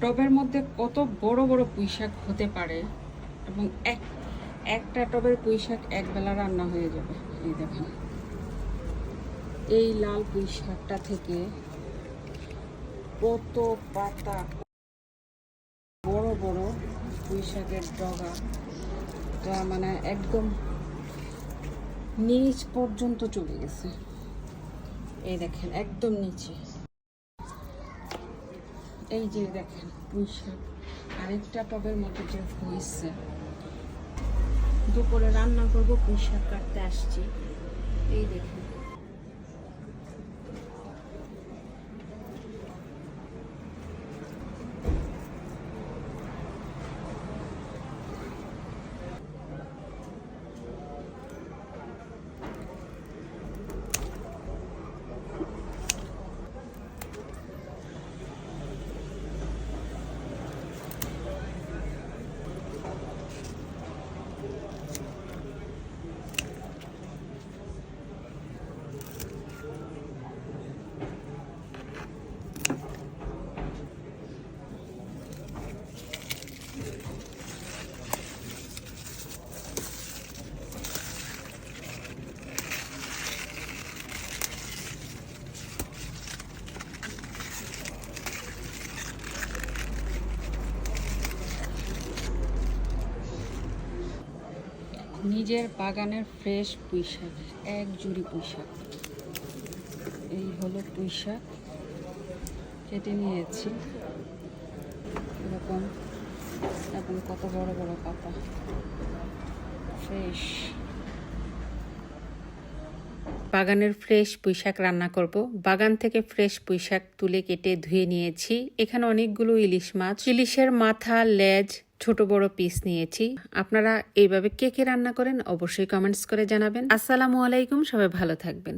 টবের মধ্যে কত বড় বড় পুঁইশাক হতে পারে এবং এক, একটা টবের পুঁইশাক একবেলা রান্না হয়ে যাবে। এই দেখেন। এই লাল পুঁইশাকটা থেকে কত পাতা, বড় বড় পুঁই শাকের ডগা তা মানে একদম নিচ পর্যন্ত চলে গেছে। এই দেখেন, একদম নিচে। এই যে দেখেন, পুঁই আরেকটা টবের মতো যে হয়েছে। দুপুরে রান্না করব পুঁই শাক কাটতে আসছি। এই দেখেন। নিজের বাগানের ফ্রেশ পুঁই শাক এক জুড়ি পুঁইশাক। এই হলো পুঁই শাক কেটে নিয়েছি। এরকম এখন কত বড় বড় পাতা। ফ্রেশ। বাগানের ফ্রেশ পুঁইশাক রান্না করব। বাগান থেকে ফ্রেশ পুঁইশাক তুলে কেটে ধুয়ে নিয়েছি। এখানে অনেকগুলো ইলিশ মাছ, ইলিশের মাথা, লেজ ছোট বড় পিস নিয়েছি। আপনারা এইভাবে কে কে রান্না করেন অবশ্যই কমেন্টস করে জানাবেন। আসসালামু আলাইকুম, সবাই ভালো থাকবেন।